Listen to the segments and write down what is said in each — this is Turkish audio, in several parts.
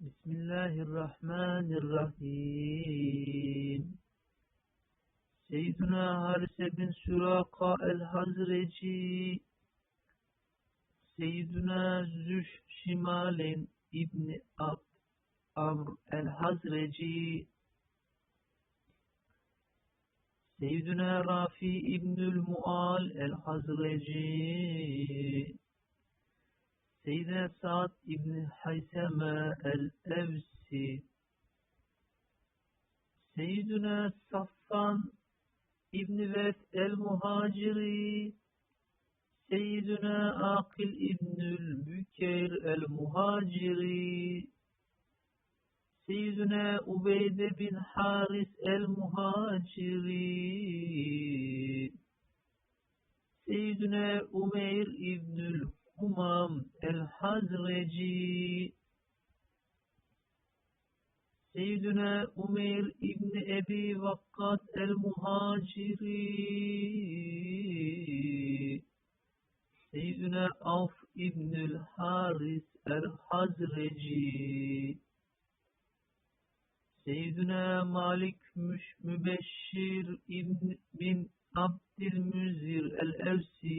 بسم الله الرحمن الرحيم. سيدنا هارس بن سراقة الحزرجي سيدنا زوش شمال ابن أب أمر الحزرجي سيدنا رافي ابن المؤال الحزرجي Seyyidina Sa'd İbni Hayseme el-Evsi Seyyidina Safan İbni Ves el-Muhaciri Seyyidina Akil İbnül Büker el-Muhaciri Seyyidina Ubeyde bin Haris el-Muhaciri Seyyidina Umeyr İbnül Humam el-Hazreci Seyyidina Umeyr İbni Ebi Vakkas el-Muhaciri. Seyyidina Avf İbnül Haris el-Hazreci Seyyidina Malik Müş Mübeşşir İbn bin Abdülmüzir el-Evsi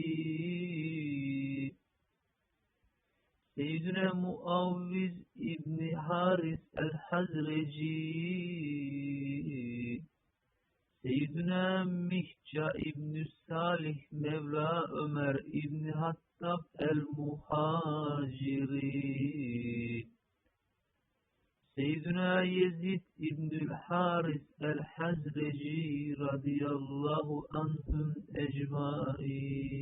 Seyyidina Muavviz İbni Haris el-Hazreci. Seyyidina Mihca İbni Salih Mevla Ömer İbni Hattab el-Muhaciri. Seyyidina Yezid İbnül Haris el-Hazreci radıyallahu anhum ecmain